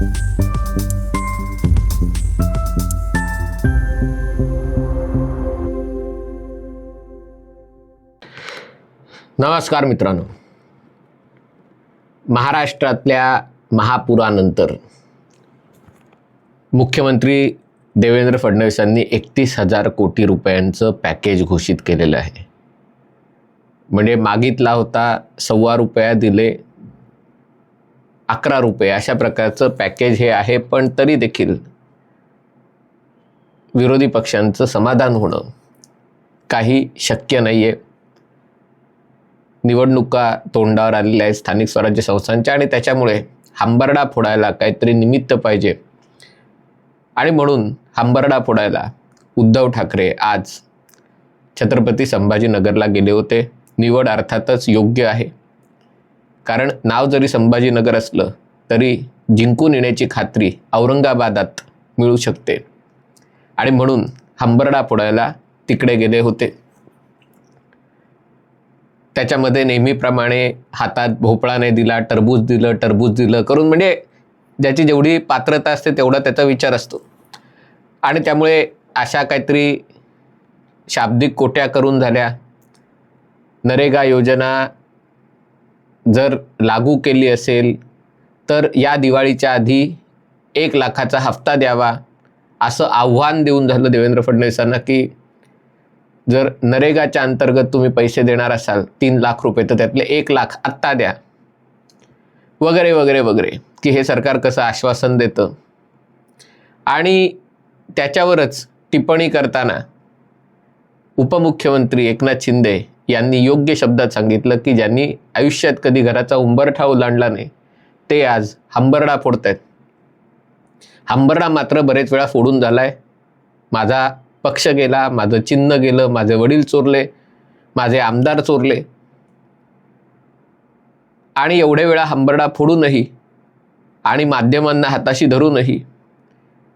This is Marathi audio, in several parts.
नमस्कार मित्रांनो. महाराष्ट्रातल्या महापुरानंतर मुख्यमंत्री देवेंद्र फडणवीसांनी एकतीस हजार कोटी रुपयांचं पॅकेज घोषित केलेलं आहे. म्हणजे मागितला होता सव्वा रुपया दिले अकरा रुपये अशा प्रकारचं पॅकेज हे आहे पण तरी देखील विरोधी पक्षांचं समाधान होणं काही शक्य नाही आहे निवडणुका तोंडावर आलेल्या आहेत स्थानिक स्वराज्य संस्थांच्या आणि त्याच्यामुळे हंबरडा फोडायला काहीतरी निमित्त पाहिजे. आणि म्हणून हंबरडा फोडायला उद्धव ठाकरे आज छत्रपती संभाजीनगरला गेले होते. निवड अर्थातच योग्य आहे. कारण नाव जरी संभाजीनगर असलं तरी जिंकून येण्याची खात्री औरंगाबादात मिळू शकते. आणि म्हणून हंबरडा फोडायला तिकडे गेले होते. त्याच्यामध्ये नेहमीप्रमाणे हातात भोपळा नाही दिला टरबूज दिलं टरबूज दिलं करून म्हणजे ज्याची जेवढी पात्रता असते तेवढा त्याचा विचार असतो. आणि त्यामुळे अशा काहीतरी शाब्दिक कोट्या करून झाल्या. नरेगा योजना जर लागू केली असेल तर या दिवाळीच्या आधी एक लाखाचा हप्ता द्यावा असं आव्हान देऊन झालं देवेंद्र फडणवीसांना की जर नरेगाच्या अंतर्गत तुम्ही पैसे देणार असाल तीन लाख रुपये तर त्यातले एक लाख आत्ता द्या. वगैरे वगैरे वगैरे की हे सरकार कसं आश्वासन देतं. आणि त्याच्यावरच टिप्पणी करताना उपमुख्यमंत्री एकनाथ शिंदे यांनी योग्य शब्दात सांगितलं की ज्यांनी आयुष्यात कधी घराचा उंबरठा ओलांडला नाही ते आज हंबरडा फोडतायत. हंबरडा मात्र बरेच वेळा फोडून झालाय. माझा पक्ष गेला माझं चिन्ह गेलं माझे वडील चोरले माझे आमदार चोरले. आणि एवढे वेळा हंबरडा फोडूनही आणि माध्यमांना हाताशी धरूनही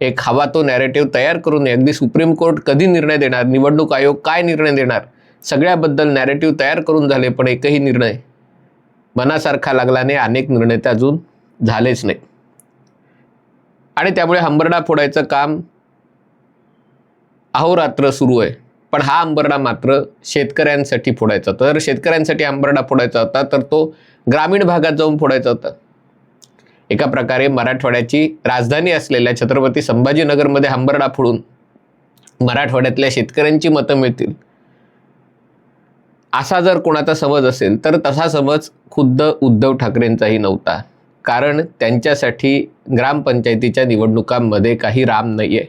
एक हवा तो नॅरेटिव्ह तयार करून अगदी सुप्रीम कोर्ट कधी निर्णय देणार निवडणूक आयोग काय निर्णय देणार सगळ्याबद्दल नॅरेटिव्ह तयार करून झाले पण एकही निर्णय मनासारखा लागल्याने अनेक निर्णय ते अजून झालेच नाही आणि त्यामुळे हंबरडा फोडायचं काम अहोरात्र सुरू आहे. पण हा अंबरडा मात्र शेतकऱ्यांसाठी फोडायचा होता. जर शेतकऱ्यांसाठी अंबरडा फोडायचा होता तर तो ग्रामीण भागात जाऊन फोडायचा होता. एका प्रकारे मराठवाड्याची राजधानी असलेल्या छत्रपती संभाजीनगरमध्ये हंबरडा फोडून मराठवाड्यातल्या शेतकऱ्यांची मतं मिळतील. असा जर कोणाचा समज असेल तर तसा समज खुद्द उद्धव ठाकरेंचाही नव्हता. कारण त्यांच्यासाठी ग्रामपंचायतीच्या निवडणुकांमध्ये काही राम नाही आहे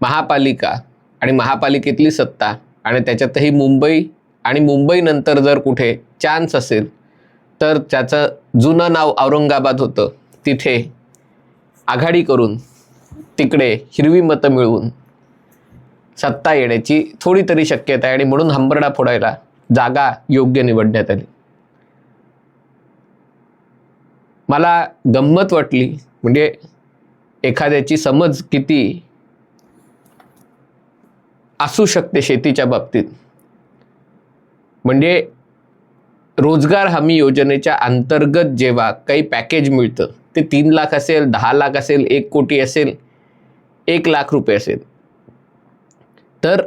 महापालिका आणि महापालिकेतली सत्ता आणि त्याच्यातही मुंबई आणि मुंबईनंतर जर कुठे चान्स असेल तर त्याचं जुनं नाव औरंगाबाद होतं. तिथे आघाडी करून तिकडे हिरवी मतं मिळवून सत्ता येण्याची थोडी तरी शक्यता आहे आणि म्हणून हंबरडा फोडायला जागा योग्य निवडण्यात आली. मला गंमत वाटली म्हणजे एखाद्याची समज किती असू शकते शेतीच्या बाबतीत. म्हणजे रोजगार हमी योजनेच्या अंतर्गत जेव्हा काही पॅकेज मिळतं ते तीन लाख असेल दहा लाख असेल एक कोटी असेल एक लाख रुपये असेल. तर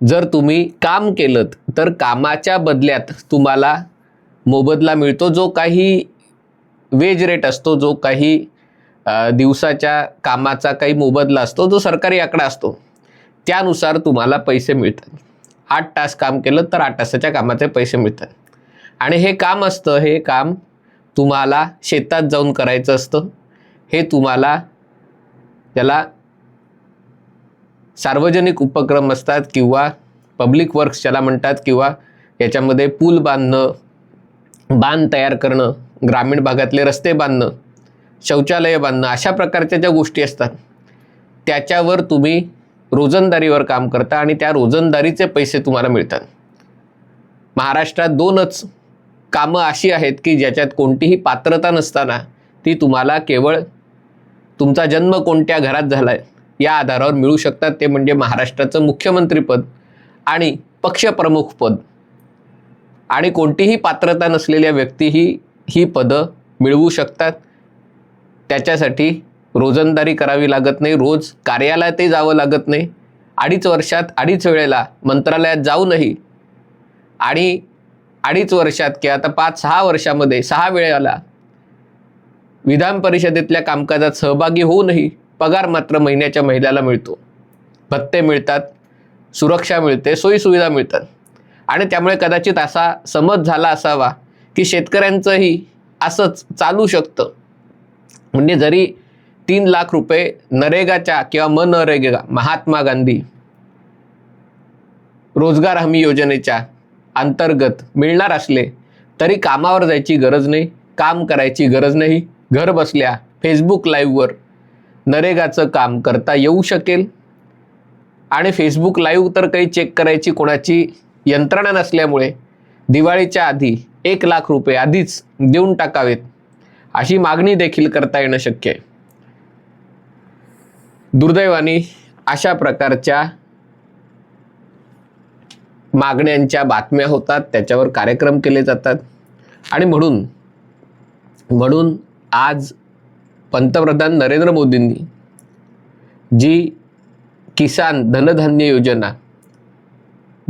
जर तुम्ही काम केलं तर कामाच्या बदल्यात तुम्हाला मोबदला मिळतो. जो काही वेज रेट असतो जो काही दिवसाच्या कामाचा काही मोबदला असतो जो सरकारी आकडा असतो त्यानुसार तुम्हाला पैसे मिळतात. आठ तास काम केलं तर आठ तासाच्या कामाचे पैसे मिळतात. आणि हे काम असतं हे काम तुम्हाला शेतात जाऊन करायचं असतं. हे तुम्हाला त्याला सार्वजनिक उपक्रम असतात किंवा पब्लिक वर्क्स ज्याला म्हणतात किंवा याच्यामध्ये पूल बांधणं बांध तयार करणं ग्रामीण भागातले रस्ते बांधणं शौचालय बांधणं अशा प्रकारच्या ज्या गोष्टी असतात त्याच्यावर तुम्ही रोजंदारीवर काम करता आणि त्या रोजंदारीचे पैसे तुम्हाला मिळतात. महाराष्ट्रात दोनच कामं अशी आहेत की ज्याच्यात कोणतीही पात्रता नसताना ती तुम्हाला केवळ तुमचा जन्म कोणत्या घरात झाला आहे या आधारावर मिळू शकतात. ते म्हणजे महाराष्ट्राचं मुख्यमंत्रीपद आणि पक्षप्रमुख पद. आणि कोणतीही पात्रता नसलेल्या व्यक्तीही ही पदं मिळवू शकतात. त्याच्यासाठी रोजंदारी करावी लागत नाही. रोज कार्यालयातही जावं लागत नाही. अडीच वर्षात अडीच वेळेला मंत्रालयात जाऊनही आणि अडीच वर्षात किंवा आता पाच सहा वर्षामध्ये सहा वेळेला विधान परिषदेतल्या कामकाजात सहभागी होऊनही पगार मात्र महिन्याच्या महिलाला मिळतो. भत्ते मिळतात सुरक्षा मिळते सोयीसुविधा मिळतात. आणि त्यामुळे कदाचित असा समज झाला असावा की शेतकऱ्यांचंही असंच चालू शकतं. म्हणजे जरी तीन लाख रुपये नरेगाच्या किंवा मनरेगा महात्मा गांधी रोजगार हमी योजनेच्या अंतर्गत मिळणार असले तरी कामावर जायची गरज नाही काम करायची गरज नाही घर बसल्या फेसबुक लाईव्हवर नरेगाचं काम करता येऊ शकेल? आणि फेसबुक लाईव्ह तर काही चेक करायची कोणाची यंत्रणा नसल्यामुळे दिवाळीच्या आधी एक लाख रुपये आधीच देऊन टाकावेत अशी मागणी देखील करता येणं शक्य आहे. दुर्दैवाने अशा प्रकारच्या मागण्यांच्या बातम्या होतात त्याच्यावर कार्यक्रम केले जातात. आणि म्हणून म्हणून आज पंतप्रधान नरेंद्र मोदींनी जी किसान धनधान्य योजना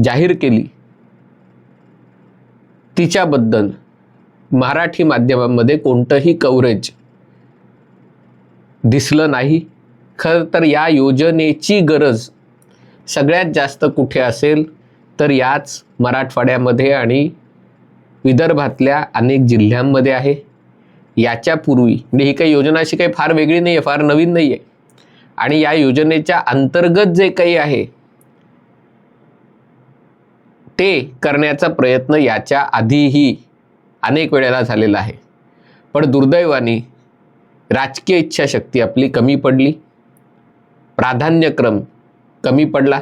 जाहीर केली तिच्याबद्दल मराठी माध्यमांमध्ये कोणतंही कव्हरेज दिसलं नाही. खरं तर या योजनेची गरज सगळ्यात जास्त कुठे असेल तर याच मराठवाड्यामध्ये आणि विदर्भातल्या अनेक जिल्ह्यांमध्ये आहे. याच्यापूर्वी. म्हणजे ही काही योजना अशी काही फार वेगळी नाही आहे फार नवीन नाही आहे आणि या योजनेच्या अंतर्गत जे काही आहे ते करण्याचा प्रयत्न याच्या आधीही अनेक वेळेला झालेला आहे. पण दुर्दैवाने राजकीय इच्छाशक्ती आपली कमी पडली. प्राधान्यक्रम कमी पडला.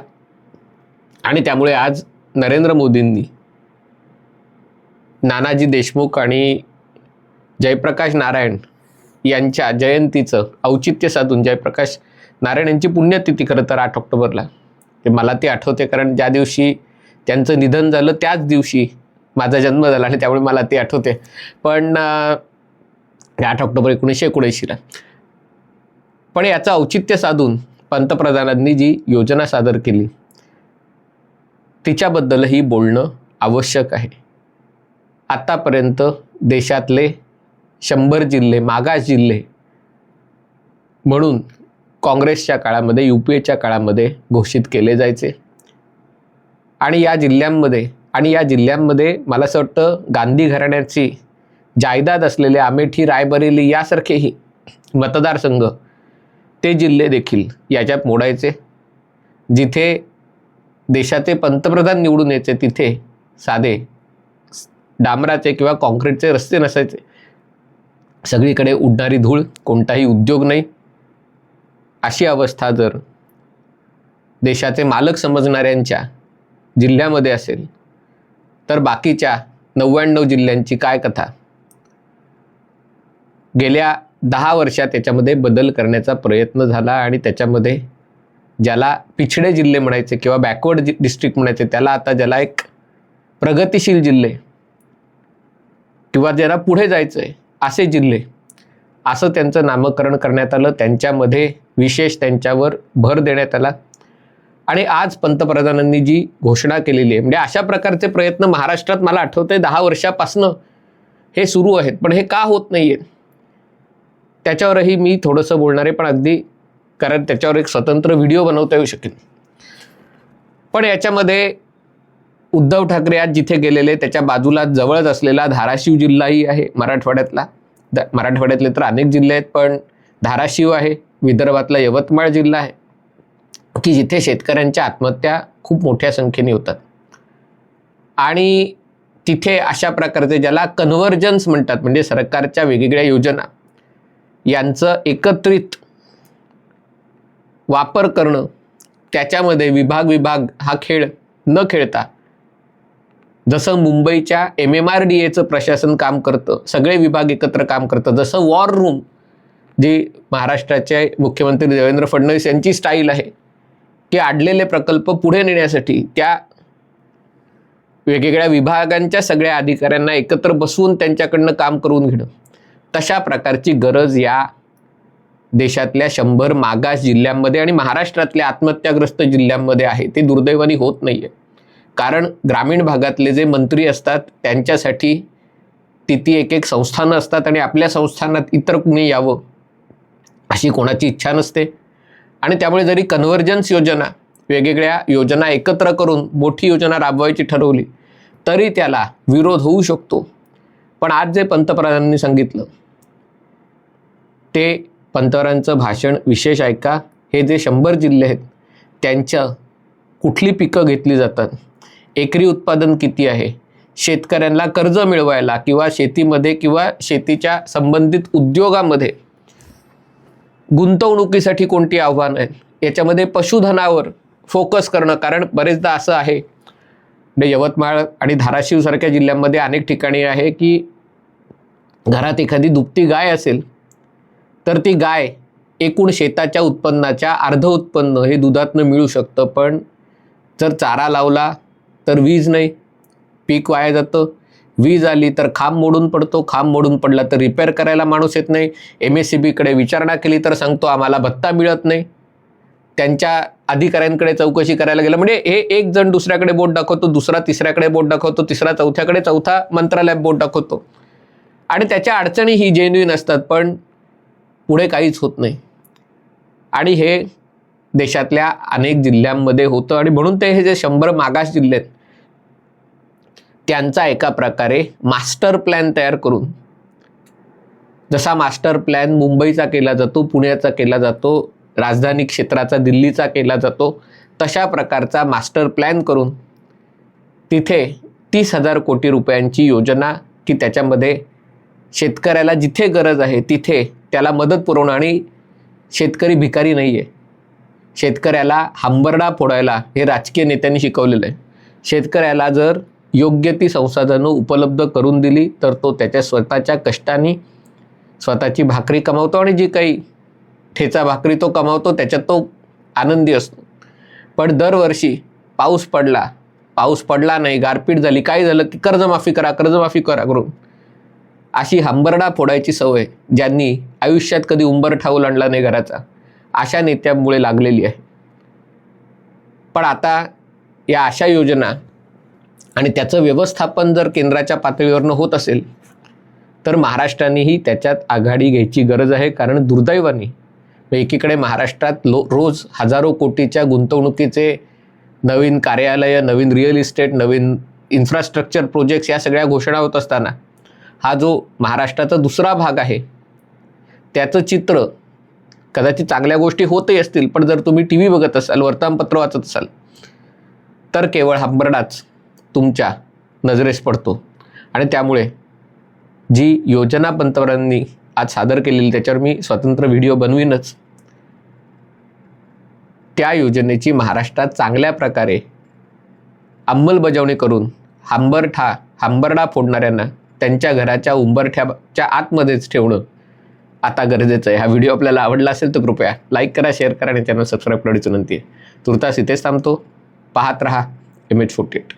आणि त्यामुळे आज नरेंद्र मोदींनी नानाजी देशमुख आणि जयप्रकाश नारायण यांच्या जयंतीचं औचित्य साधून जयप्रकाश नारायण यांची पुण्यतिथी खरं तर आठ ऑक्टोबरला. ते मला ती आठवते कारण ज्या दिवशी त्यांचं निधन झालं त्याच दिवशी माझा जन्म झाला आणि त्यामुळे मला ती आठवते. पण आठ ऑक्टोबर एकोणीसशे एकोणऐंशीला. पण याचं औचित्य साधून पंतप्रधानांनी जी योजना सादर केली तिच्याबद्दलही बोलणं आवश्यक आहे. आत्तापर्यंत देशातले शंभर जिल्हे मागास जिल्हे म्हणून काँग्रेसच्या काळामध्ये यू पी एच्या काळामध्ये घोषित केले जायचे. आणि या जिल्ह्यांमध्ये आणि या जिल्ह्यांमध्ये मला असं वाटतं गांधी घराण्याची जायदाद असलेले अमेठी रायबरेली यासारखेही मतदारसंघ ते जिल्हे देखील याच्यात मोडायचे. जिथे देशाचे पंतप्रधान निवडून यायचे तिथे साधे डांबराचे किंवा काँक्रीटचे रस्ते नसायचे. सगळीकडे उडणारी धूळ कोणताही उद्योग नाही. अशी अवस्था जर देशाचे मालक समजणाऱ्यांच्या जिल्ह्यामध्ये असेल तर बाकीच्या नव्याण्णव जिल्ह्यांची काय कथा? गेल्या दहा वर्षात त्याच्यामध्ये बदल करण्याचा प्रयत्न झाला आणि त्याच्यामध्ये ज्याला पिछडे जिल्हे म्हणायचे किंवा बॅकवर्ड जि डिस्ट्रिक्ट म्हणायचे त्याला आता ज्याला एक प्रगतिशील जिल्हे किंवा ज्याला पुढे जायचं आहे असे जिल्हे. असं त्यांचं नामकरण करण्यात आलं. त्यांच्यामध्ये विशेष त्यांच्यावर भर देण्यात आला. आणि आज पंतप्रधानांनी जी घोषणा केलेली आहे म्हणजे अशा प्रकारचे प्रयत्न महाराष्ट्रात मला आठवते दहा वर्षापासनं हे सुरू आहेत. पण हे का होत नाही आहेत त्याच्यावरही मी थोडंसं बोलणार आहे पण अगदी कारण त्याच्यावर एक स्वतंत्र व्हिडिओ बनवता येऊ शकेल. पण याच्यामध्ये उद्धव ठाकरे आज जिथे गेलेले त्याच्या बाजूला जवळच असलेला धाराशिव जिल्हाही आहे मराठवाड्यातला. द मराठवाड्यातले तर अनेक जिल्हे आहेत पण धाराशिव आहे विदर्भातला यवतमाळ जिल्हा आहे की जिथे शेतकऱ्यांच्या आत्महत्या खूप मोठ्या संख्येने होतात. आणि तिथे अशा प्रकारचे ज्याला कन्व्हर्जन्स म्हणतात म्हणजे सरकारच्या वेगवेगळ्या योजना यांचं एकत्रित वापर करणं त्याच्यामध्ये विभाग विभाग हा खेळ न खेळता जसं मुंबईच्या एम एम आर डी एचं प्रशासन काम करतं सगळे विभाग एकत्र काम करतं जसं वॉर रूम जी महाराष्ट्राचे मुख्यमंत्री देवेंद्र फडणवीस यांची स्टाईल आहे की अडलेले प्रकल्प पुढे नेण्यासाठी त्या वेगवेगळ्या विभागांच्या सगळ्या अधिकाऱ्यांना एकत्र बसवून त्यांच्याकडनं काम करून घेणं. तशा प्रकारची गरज या देशातल्या शंभर मागास जिल्ह्यांमध्ये आणि महाराष्ट्रातल्या आत्महत्याग्रस्त जिल्ह्यांमध्ये आहे ते दुर्दैवानी होत नाही आहे कारण ग्रामीण भागातले जे मंत्री असतात त्यांच्यासाठी तिथे एक एक संस्थानं असतात आणि आपल्या संस्थानात इतर कुणी यावं अशी कोणाची इच्छा नसते. आणि त्यामुळे जरी कन्व्हर्जन्स योजना वेगवेगळ्या योजना एकत्र करून मोठी योजना राबवायची ठरवली तरी त्याला विरोध होऊ शकतो. पण आज जे पंतप्रधानांनी सांगितलं ते पंतप्रधानांचं भाषण विशेष ऐका. हे जे शंभर जिल्हे आहेत त्यांच्या कुठली पिकं घेतली जातात? एकरी उत्पादन किती आहे? शेतकऱ्यांना कर्ज मिळवायला किंवा शेतीमध्ये किंवा शेतीच्या संबंधित उद्योगामध्ये गुंतवणुकीसाठी कोणती आव्हानं आहेत याच्यामध्ये पशुधनावर फोकस करणं कारण बरेचदा असं आहे म्हणजे यवतमाळ आणि धाराशिवसारख्या जिल्ह्यांमध्ये अनेक ठिकाणी आहे की घरात एखादी दुभती गाय असेल तर ती गाय एकूण शेताच्या उत्पन्नाच्या अर्ध उत्पन्न हे दुधातनं मिळू शकतं. पण जर चारा लावला तर वीज नाही. पीक वाया जातं. वीज आली तर खांब मोडून पडतो. खांब मोडून पडला तर रिपेअर करायला माणूस येत नाही. एम एस सी बीकडे विचारणा केली तर सांगतो आम्हाला भत्ता मिळत नाही. त्यांच्या अधिकाऱ्यांकडे चौकशी करायला गेलं. म्हणजे हे एक जण दुसऱ्याकडे बोट दाखवतो दुसरा तिसऱ्याकडे बोट दाखवतो तिसरा चौथ्याकडे चौथा मंत्रालयात बोट दाखवतो. आणि त्याच्या अडचणी ही जेन्युईन असतात पण पुढे काहीच होत नाही. आणि हे देशातल्या अनेक जिल्ह्यांमध्ये होतं. आणि म्हणून ते हे जे शंभर मागास जिल्हे आहेत त्यांचा एका प्रकारे मास्टर प्लॅन तयार करून. जसा मास्टर प्लॅन मुंबईचा केला जातो पुण्याचा केला जातो राजधानी क्षेत्राचा दिल्लीचा केला जातो तशा प्रकारचा मास्टर प्लॅन करून तिथे तीस हजार कोटी रुपयांची योजना की त्याच्यामध्ये शेतकऱ्याला जिथे गरज आहे तिथे त्याला मदत पुरवणं आणि शेतकरी भिकारी नाही आहे शेतकऱ्याला हंबरडा फोडायला हे राजकीय नेत्यांनी शिकवलेलं आहे. शेतकऱ्याला जर योग्य ती संसाधनं उपलब्ध करून दिली तर तो त्याच्या स्वतःच्या कष्टाने स्वतःची भाकरी कमावतो आणि जी काही ठेचा भाकरी तो कमावतो त्याच्यात तो आनंदी असतो. पण दरवर्षी पाऊस पडला पाऊस पडला नाही गारपीट झाली काय झालं की कर्जमाफी करा कर्जमाफी करा करून. अशी हंबरडा फोडायची सवय ज्यांनी आयुष्यात कधी उंबरठाऊल आणला नाही घराचा अशा नेत्यांमुळे लागलेली आहे. पण आता या अशा योजना आणि त्याचं व्यवस्थापन जर केंद्राच्या पातळीवरनं होत असेल तर महाराष्ट्रानेही त्याच्यात आघाडी घ्यायची गरज आहे. कारण दुर्दैवाने एकीकडे महाराष्ट्रात लो रोज हजारो कोटीच्या गुंतवणुकीचे नवीन कार्यालयं नवीन रिअल इस्टेट नवीन इन्फ्रास्ट्रक्चर प्रोजेक्ट्स या सगळ्या घोषणा होत असताना हा जो महाराष्ट्राचा दुसरा भाग आहे त्याचं चित्र कदाचित चांगल्या गोष्टी होतही असतील पण जर तुम्ही टी व्ही बघत असाल वर्तमानपत्र वाचत असाल तर केवळ हंबरडाच. तुमच्या नजरेस पडतो. आणि त्यामुळे जी योजना पंतप्रधानांनी आज सादर केलेली त्याच्यावर मी स्वतंत्र व्हिडिओ बनवीनच. त्या योजनेची महाराष्ट्रात चांगल्या प्रकारे अंमलबजावणी करून हांबरठा हांबरडा फोडणाऱ्यांना त्यांच्या घराच्या उंबरठ्याच्या आतमध्येच ठेवणं आता गरजेचं आहे. हा व्हिडिओ आपल्याला आवडला असेल तर कृपया लाईक करा शेअर करा आणि चॅनल सबस्क्राईब करण्याची विनंती आहे. तुर्तास इथेच थांबतो. पाहत रहा. M H forty eight